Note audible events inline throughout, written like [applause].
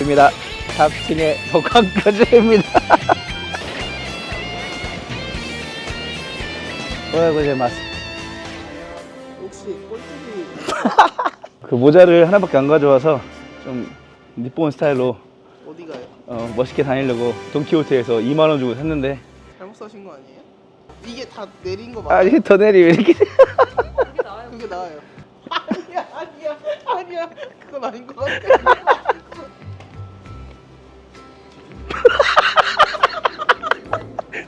입니다. 탑승의 복합까지입니다. [laughs] 어이구, 고생마스. 혹시 꼴뚜기 [laughs] 그 모자를 하나밖에 안 가져와서 좀 니폰 스타일로 어디 가요? 어, 멋있게 다니려고 돈키호테에서 2만 원 주고 샀는데 잘못 사신 거 아니에요? 이게 다 내린 거 맞아요? 아니 더 내리 왜 이렇게 그게 나와요. 아니야. 그건 아닌 것 같아.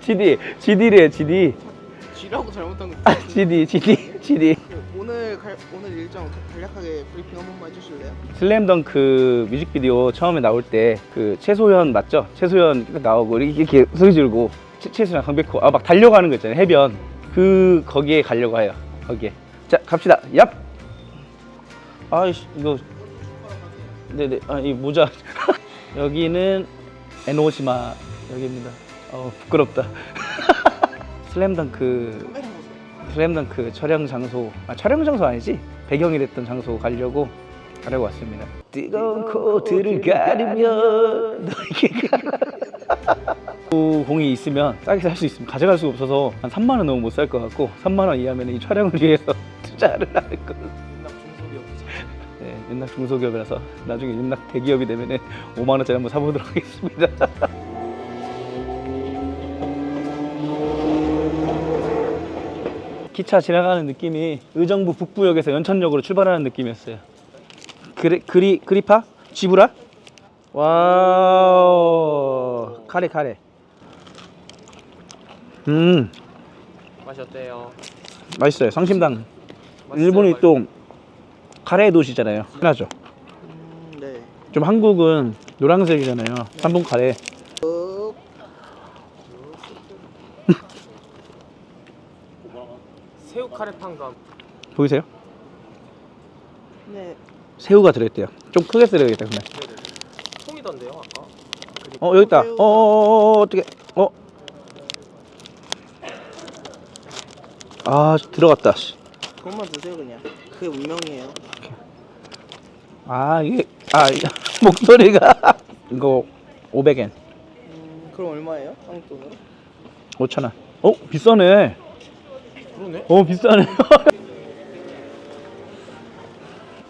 GD GD래 GD 쥐라고 잘못한 거. 아 GD GD GD 그 오늘 갈, 오늘 일정 간략하게 브리핑 한 번만 해주실래요? 슬램덩크 뮤직비디오 처음에 나올 때 그 최소연 맞죠? 최소연 딱 나오고 이렇게, 이렇게 소리 지르고 최, 최소연 강백호. 아 막 달려가는 거 있잖아요. 해변. 그 거기에 가려고 해요. 거기에. 자 갑시다. 얍 아이씨 이거. 네네. 아이 모자. [laughs] 여기는 에노시마. 여기입니다. 어 부끄럽다. [laughs] 슬램덩크. 슬램덩크 촬영 장소. 아 촬영 장소 아니지? 배경이 됐던 장소 가려고 가려고 왔습니다. 뜨거운 코트를 가르며 너에게 그 공이 있으면 싸게 살 수 있으면 가져갈 수가 없어서 한 3만 원 넘으면 못 살 것 같고 3만 원 이하면 이 촬영을 위해서 [laughs] 투자를 하는 네, 윤낙 중소기업이라서 나중에 윤낙 대기업이 되면은 5만 원짜리 한번 사보도록 [laughs] 하겠습니다. 기차 지나가는 느낌이 의정부 북부역에서 연천역으로 출발하는 느낌이었어요. 그리 그리 그리파? 지브라? 와우. 카레 카레. 음. 맛이 어때요? 맛있어요. 성심당. 맛있어요, 일본이 또 카레 도시잖아요 흔하죠 음, 네. 좀 한국은 노란색이잖아요. 삼분 카레. 어, [laughs] 새우 카레판과 보이세요? 네. 새우가 들어있대요. 좀 크게 썰어야겠다 그러면. 통이던데요 아까? 어 여기 있다. 어어어 어떻게? 어. 아 들어갔다. 씨. 그것만 드세요 그냥. 그게 운명이에요. 아 이게 아 이- [laughs] 목소리가 [laughs] 이거 500엔, 음, 그럼 얼마예요? 한국 돈으로? 5천 원. 어 비싸네. 그러네. 어 비싸네. [laughs]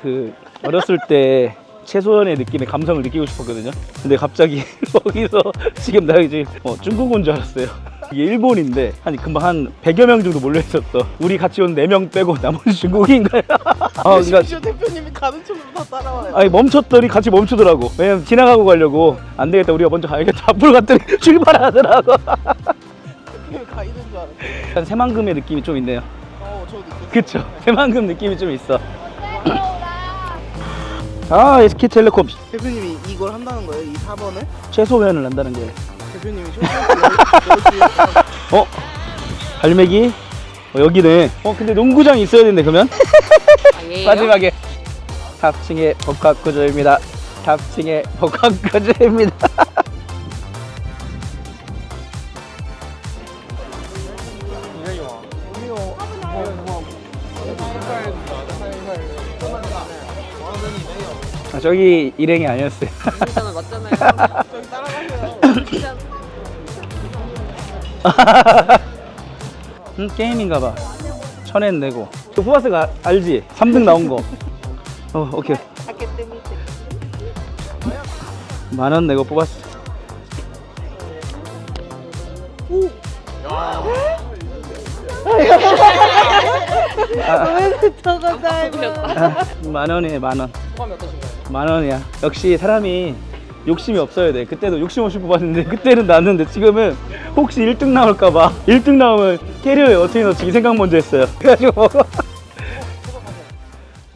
그 어렸을 때 최소연의 느낌의 감성을 느끼고 싶었거든요. 근데 갑자기 거기서 지금 나 이제 어, 중국 온 줄 알았어요. 이게 일본인데 한 금방 한 100여 명 정도 몰려 있었어. 우리 같이 온 4명 빼고 나머지 중국인 거야. [laughs] 아, 그러니까 심지어 대표님이 가는 쪽으로 다 따라와요. 아니 멈췄더니 같이 멈추더라고. 왜냐면 지나가고 가려고 안 되겠다. 우리가 먼저 가야겠다. [laughs] 앞으로 갔더니 [laughs] 출발하더라고. 대표님이 가 있는 줄 알았어요. 약간 새만금의 느낌이 좀 있네요. 어, 저도 느꼈어요. 그쵸? 새만금 느낌이 좀 있어. [clears throat] 아 SK텔레콤 대표님이 이걸 한다는 거예요? 이 4번을? 최소연을 한다는 거예요. 대표님이 어? 갈매기? 어, 여기네. 어 근데 농구장이 있어야 되는데 그러면? 마지막에 탑층의 복합 구조입니다. 탑층의 복합 구조입니다. 아, 저기 일행이 아니었어요. 맞잖아 맞잖아요. [laughs] 저기 따라가세요. 응, 게임인가 봐. 천엔 내고. 그 후바스 가 알지? 3등 나온 거. 어, 오케이. 만 원 내고 뽑았어. 저거. 만 원이에요, 만 원. 소감이 어떠신가요? 만 원이야. 역시 사람이 욕심이 없어야 돼. 그때도 욕심 없이 뽑았는데 [laughs] 그때는 났는데 지금은 혹시 1등 나올까봐 [laughs] 1등 나오면 캐리어에 어떻게 넣지 이 생각 먼저 했어요. [laughs] 그래가지고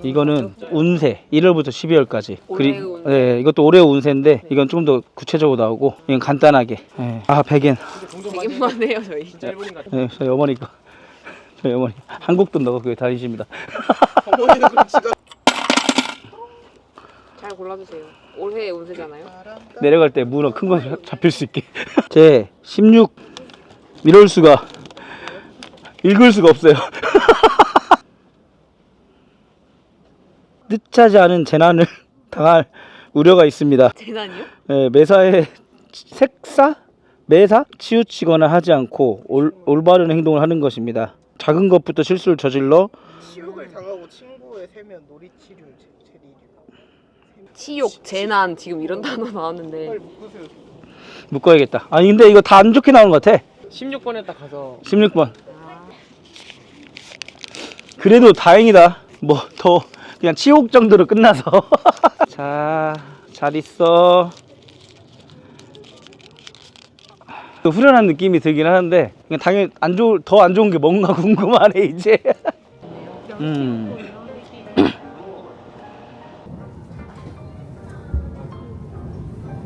이거는 운세 1월부터 12월까지. 그리 올해의 운세. 네, 이것도 올해 운세인데 이건 좀더 구체적으로 나오고 이건 간단하게. 네. 아 100엔. 되게만 해요 저희. 진짜 일본인 같아. 네, 저희 어머니 거. 저희 어머니 한국 돈 넣고 그게 다니십니다. 어머니는 그럼 지가 잘 골라주세요. 올해의 운세잖아요. 내려갈 때 문어 큰 거 잡힐 수 있게. [laughs] 제 16 이럴 수가 읽을 수가 없어요. [laughs] 뜻하지 않은 재난을 [laughs] 당할 우려가 있습니다. 재난이요? 예, 매사에 색사? 매사? 치우치거나 하지 않고 올, 올바른 행동을 하는 것입니다. 작은 것부터 실수를 저질러 치욕을 당하고 친구의 세면 놀이 치료 제- 제리류. 치욕, 재난 지금 이런 단어 나왔는데. 묶어야겠다. 아니 근데 이거 다 안 좋게 나오는 것 같아. 16번에 딱 가서 16번. 그래도 다행이다. 뭐 더 그냥 치욕 정도로 끝나서. [laughs] 자, 잘 있어. 후련한 느낌이 들긴 하는데 그냥 당연히 안 좋을 더 안 좋은 게 뭔가 [laughs] 궁금하네 이제. 음.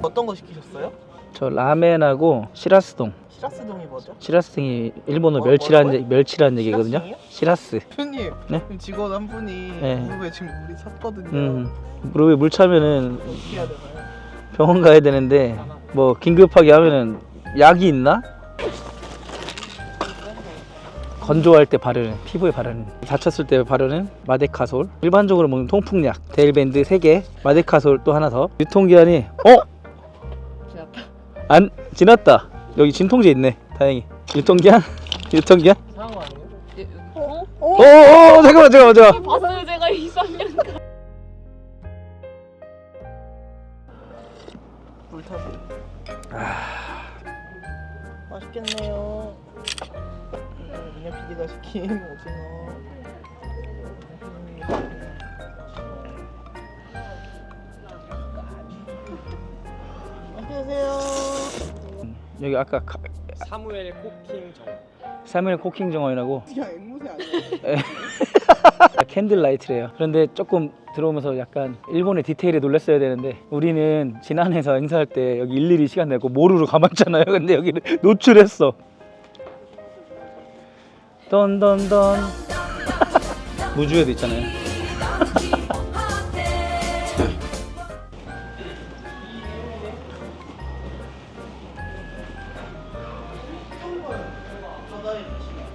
어떤 거 시키셨어요? 저 라멘하고 시라스동. 시라스동이 뭐죠? 시라스동이 일본어 뭐- 멸치라는 뭐라고요? 멸치라는 얘기거든요. 시라스. 대표님 네? 지금 직원 한 분이 네. 무릎에 지금 물이 찼거든요. 음. 무릎에 물 차면은 어떻게 해야 되나요? 병원 가야 되는데 뭐 긴급하게 하면은 약이 있나? 건조할 때 바르는 피부에 바르는 다쳤을 때 바르는 마데카솔 일반적으로 먹는 통풍약 데일밴드 3개 마데카솔 또 하나 더 유통기한이 어? 안 지났다 여기 진통제 있네 다행히 유통기한? [laughs] 유통기한? 아니에요? 예, 어? 오, 오, 오 잠깐만 잠깐만 잠깐만 봤어요 제가 2, 3년 물 타세요. 맛있겠네요. 음, 민현 PD가 시킨 오징어. 안녕하세요. 여기 아까 가, 사무엘 코킹 정. 사무엘 코킹 정원이라고 [laughs] 그냥 앵무새 아니에요? 아, 캔들 라이트래요. 그런데 조금 들어오면서 약간 일본의 디테일에 놀랐어야 되는데 우리는 지난해에서 행사할 때 여기 일일이 시간 내고 모루로 감았잖아요. 근데 여기는 노출했어. 던던던 [laughs] 무주에도 있잖아요. [laughs]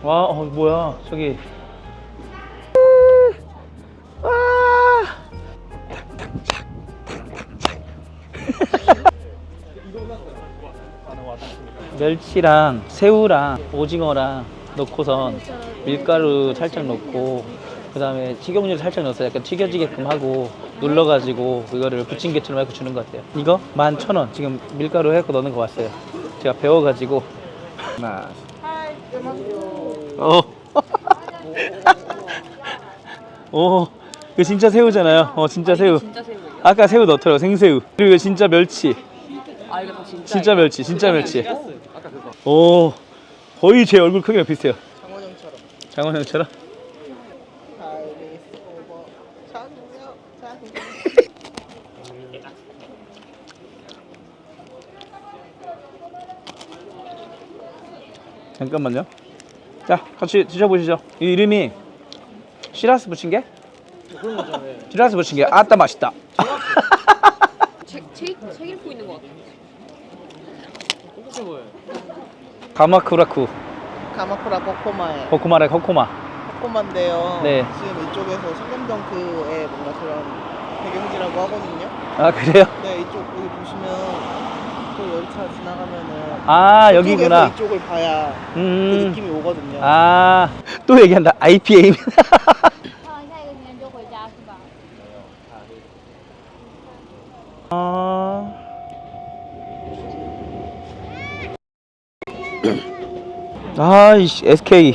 와, 어, 뭐야, 저기. 와. 멸치랑 새우랑 오징어랑 넣고선 밀가루 살짝 넣고 그 다음에 식용유 살짝 넣어서 약간 튀겨지게끔 하고 눌러가지고 이거를 부침개처럼 해서 주는 것 같아요. 이거 11,000원. 지금 밀가루 해서 넣는 거 왔어요. 제가 배워가지고 하나. 어. 오, 이거 진짜 새우잖아요. 어, 진짜 새우. 진짜 새우예요. 아까 새우 넣더라고 생새우. 그리고 이거 진짜 멸치. 아 이거 다 진짜 진짜 멸치, 진짜 멸치. 아까 그거. 오, 거의 제 얼굴 크기랑 비슷해요. 장원영처럼. 장원 형처럼. 하이미스 오버. 장우영, 장우영. 잠깐만요. 자, 같이 드셔보시죠. 이 이름이 시라스 부침개? 그런 거잖아요. 시라스 부침개. 아따 맛있다. 책, 책, 책 읽고 있는 것 같아요. 똑똑해 보여요. 가마쿠라쿠 가마쿠라 코코마에. 코코마래 코코마. 코코마인데요. 네. 지금 이쪽에서 슬램덩크의 뭔가 그런 배경지라고 하거든요. 아 그래요? 네, 이쪽 여기 보시면 또 열차 지나가면은 아 이쪽에서 여기구나. 이쪽을 봐야 그 음. 느낌이 오거든요. 아 또 얘기한다. IPA. 放[laughs] 下一个年就回家是吧？ 아. 아이씨 [clears throat] SK.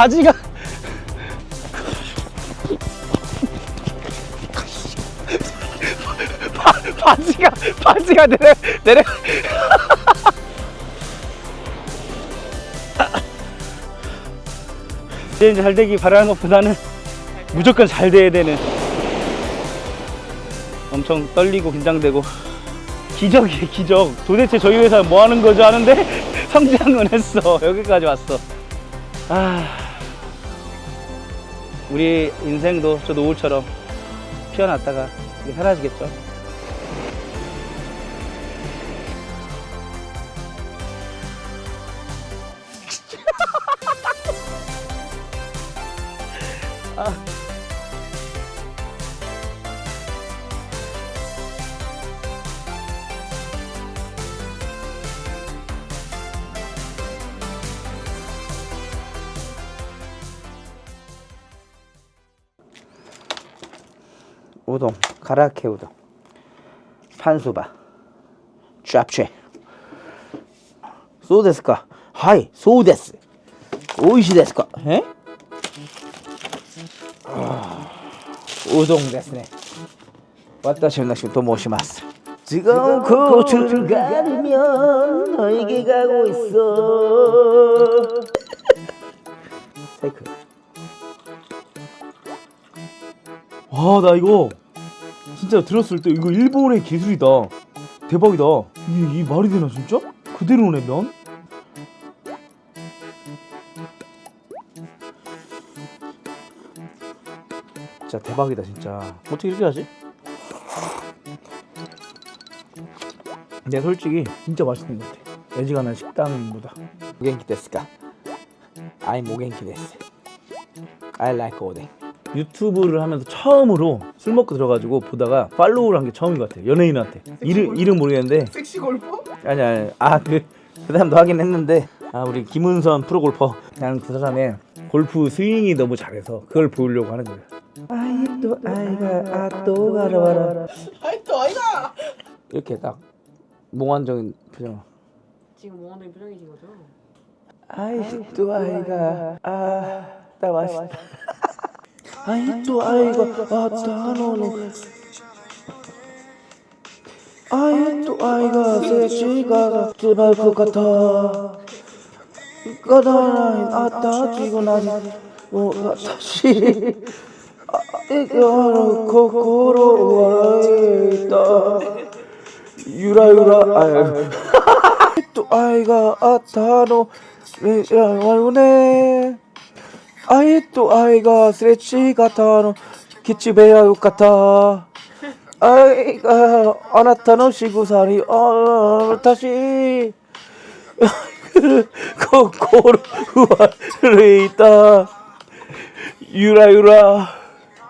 바지가 바, 바지가 바지가 내려 내려. 이제 잘 되기 바라는 것보다는 무조건 잘 돼야 되는. 엄청 떨리고 긴장되고. 기적이에요 기적. 도대체 저희 회사 뭐 하는 거죠 하는데 [laughs] 성장은 했어. 여기까지 왔어. 아 우리 인생도 저 노을처럼 피어났다가 사라지겠죠 우동 가라케 우동 판수바 짭채そうですかはいそうです美味しいですかえあーうどんですね私のと申します지금꽃을가르면너에게가고있어 사이클 와, 나 이거 진짜 들었을 때 이거 일본의 기술이다. 대박이다. 이게, 이 말이 되나 진짜? 그대로네 면? 진짜 대박이다 진짜. 어떻게 이렇게 하지? 근데 솔직히 진짜 맛있는 것 같아. 애지간한 식당보다. 모겐키 데스까? 아이 모겐키 데스. I like 오뎅. 유튜브를 하면서 처음으로 술 먹고 들어가지고 보다가 팔로우를 한 게 처음인 것 같아요. 연예인한테. 이름 이름 모르겠는데 섹시 골퍼? 아니 아니 아 그 그 사람도 하긴 했는데 아 우리 김은선 프로골퍼 그냥 그 사람의 골프 스윙이 너무 잘해서 그걸 보여주려고 하는 거예요. 아이 또 아이가 아또 가라와라 아이 또 아이가. 이렇게 딱 몽환적인 표정. 지금 뭐 하는 표정이신 거죠? 아이 또 아이가 아나 맛있다. 아이 또 아이가 아따 너는 아이 또 아이가 섹시가 들어갈 것 같아. 까다라인 아따 지고 나지 뭐 다시 이거 코코로 있다 유라유라 아유 또 아이가 아타노 와요네 아 이또 아이가 스레치 가타노 기치베야 같아. 아이가 아나타노 시구사리 어 다시. [laughs] 후아를 있다. 유라유라.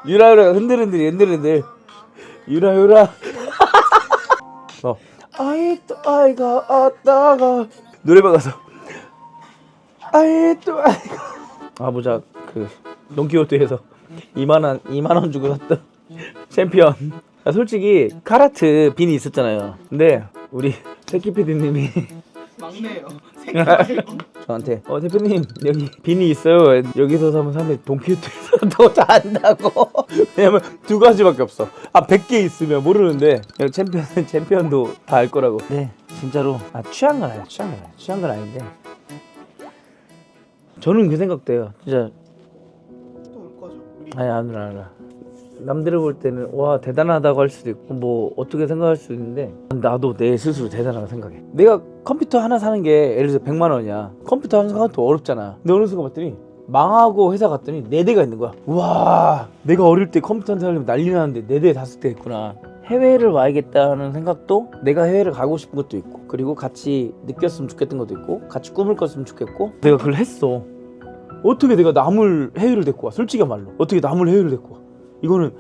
유라유라 흔들흔들 흔들흔들. 유라유라. [laughs] 어. 아이 또 아이가 아따가. 노래방 가서. 아이 또 아이가 아 보자 그 돈키호테에서 2만 원 2만 원 주고 샀던 [laughs] 챔피언. 아, 솔직히 카라트 빈이 있었잖아요. 근데 우리 새끼 PD님이 막내요. [laughs] 저한테 어 대표님 여기 빈이 있어요. 여기서 사면 사면 돈키호테에서 더 잘한다고. [laughs] 왜냐면 두 가지밖에 없어. 아 100개 있으면 모르는데 여기 챔피언은 챔피언도 다 알 거라고. 네 진짜로. 아 취한 건 아니야 취한 건 아니야. 취한 건 아닌데 저는 그 생각돼요. 진짜. 또올 거죠. 우리. 아니 안 울어 안 울어 남들을 볼 때는 와 대단하다고 할 수도 있고 뭐 어떻게 생각할 수도 있는데 나도 내 스스로 대단하다고 생각해. 내가 컴퓨터 하나 사는 게 예를 들어 100만 원이야. 컴퓨터 하나 사는 것도 어렵잖아. 근데 어느 순간 봤더니 망하고 회사 갔더니 네 대가 있는 거야. 와 내가 어릴 때 컴퓨터 한 사려면 난리 나는데 네대 다섯 대 있구나 해외를 와야겠다는 생각도 내가 해외를 가고 싶은 것도 있고 그리고 같이 느꼈으면 좋겠던 것도 있고 같이 꿈을 꿨으면 좋겠고. 내가 그걸 했어. 어떻게 내가 남을 해외를 데리고 와? 솔직히 말로. 어떻게 남을 해외를 데리고 와? 이거는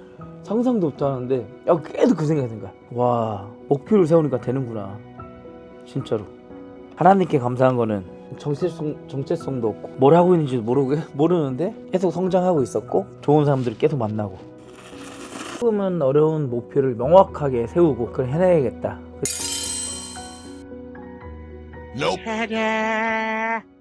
상상도 못하는데 야 계속 그 생각이 드는 거야. 와 목표를 세우니까 되는구나. 진짜로. 하나님께 감사한 거는 정체성, 정체성도 없고. 뭘 하고 있는지도 모르고 모르는데 계속 성장하고 있었고 좋은 사람들을 계속 만나고 조금은 어려운 목표를 명확하게 세우고 그걸 해내야겠다 [laughs]